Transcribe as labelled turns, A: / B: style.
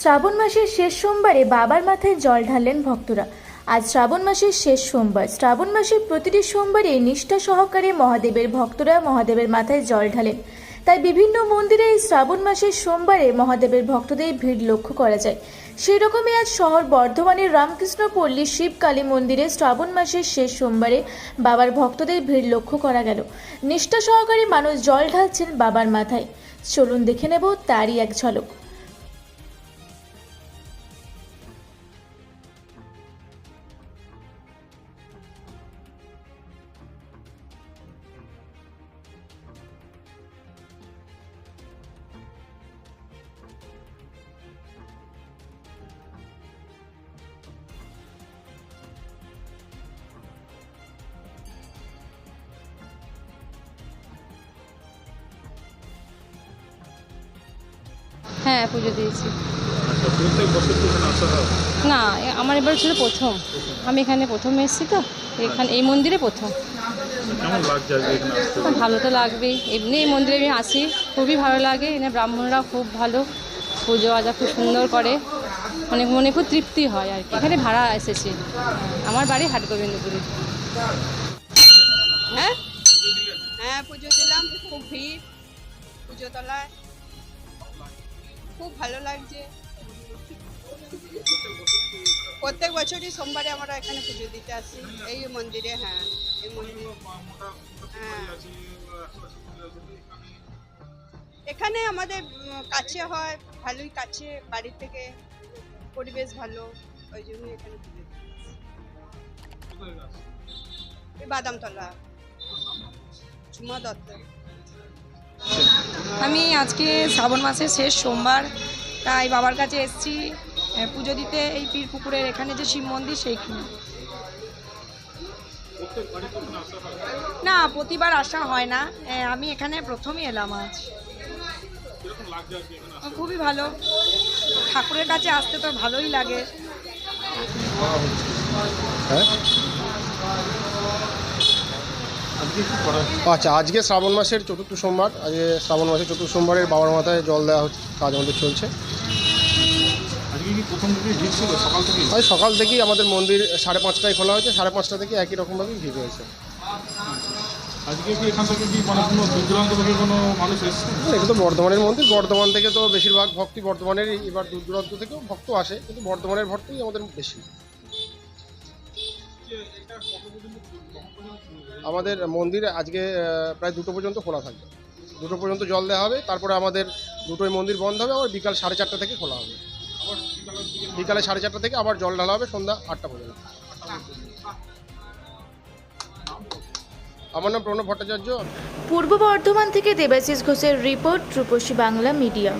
A: শ্রাবণ মাসের শেষ সোমবারে বাবার মাথায় জল ঢাললেন ভক্তরা। আজ শ্রাবণ মাসের শেষ সোমবার। শ্রাবণ মাসের প্রতিটি সোমবারে নিষ্ঠা সহকারে মহাদেবের ভক্তরা মহাদেবের মাথায় জল ঢালেন। তাই বিভিন্ন মন্দিরে এই শ্রাবণ মাসের সোমবারে মহাদেবের ভক্তদের ভিড় লক্ষ্য করা যায়। সেই রকমই আজ শহর বর্ধমানের রামকৃষ্ণ পল্লী শিব মন্দিরে শ্রাবণ মাসের শেষ সোমবারে বাবার ভক্তদের ভিড় লক্ষ্য করা গেল। নিষ্ঠা সহকারে মানুষ জল ঢালছেন বাবার মাথায়। চলুন দেখে নেব তারই এক ঝলক।
B: হ্যাঁ পুজো দিয়েছি।
C: আচ্ছা
B: না আমার এবার ছিল প্রথম। আমি এখানে প্রথম এসেছি তো এখানে এই মন্দিরে প্রথম।
C: কেমন লাগছে আজকে এখানে আসতে?
B: তো ভালো তো লাগবেই। এমনি এই মন্দিরে আমি আসি খুবই ভালো লাগে। এখানে ব্রাহ্মণরা খুব ভালো পুজো আজা খুব সুন্দর করে। মানে মনে খুব তৃপ্তি হয় আর কি। এখানে ভাড়া এসেছি। আমার বাড়ি হাট গোবিন্দপুরে
D: হ্যাঁ? হ্যাঁ পুজো দিলাম খুব ভিড়। পুজো তলায় খুব ভালো লাগছে। প্রত্যেক বছরই সোমবারে আমরা এখানে পুজো দিতে আসি। এই মন্দিরে হ্যাঁ এই হ্যাঁ। এখানে আমাদের কাছে হয়, ভালোই কাছে, বাড়ি থেকে পরিবেশ ভালো, ওই জন্য এখানে পুজো দিতে বাদামতলা। ঝুমা দত্ত।
E: আমি আজকে শ্রাবণ মাসের শেষ সোমবার, তাই বাবার কাছে এসেছি পুজো দিতে এই পীর পুকুরের এখানে যে শিব মন্দির সেইখানে। না, প্রতিবার আসা হয় না। আমি এখানে প্রথমই এলাম আজ। খুবই ভালো। ঠাকুরের কাছে আসতে তো ভালোই লাগে।
F: আচ্ছা আজকে শ্রাবণ মাসের চতুর্থ সোমবার। আজকে শ্রাবণ মাসের চতুর্থ সোমবারের বাবার মাথায় জল দেওয়া হচ্ছে কাজ আমাদের চলছে।
C: ছিল? সকাল থেকে
F: আজ সকাল থেকেই আমাদের মন্দির সাড়ে পাঁচটায় খোলা হয়েছে সাড়ে পাঁচটা থেকে একই রকমভাবেই ভিড় হয়েছে
C: কি মানে
F: এটা তো বর্ধমানের মন্দির বর্ধমান থেকে তো বেশিরভাগ ভক্তি বর্ধমানের এবার দূর দূরান্ত থেকেও ভক্ত আসে কিন্তু বর্ধমানের ভক্তই আমাদের বেশি। আমাদের মন্দির আজকে প্রায় দুটো পর্যন্ত খোলা থাকবে। দুটো পর্যন্ত জল দেওয়া হবে, তারপরে আমাদের দুটোই মন্দির বন্ধ হবে, আবার বিকাল সাড়ে চারটা থেকে খোলা হবে। বিকালে সাড়ে চারটা থেকে আবার জল ঢালা হবে সন্ধ্যা আটটা পর্যন্ত। আমার নাম প্রণব ভট্টাচার্য।
A: পূর্ব বর্ধমান থেকে দেবাশিস ঘোষের রিপোর্ট, রূপসী বাংলা মিডিয়া।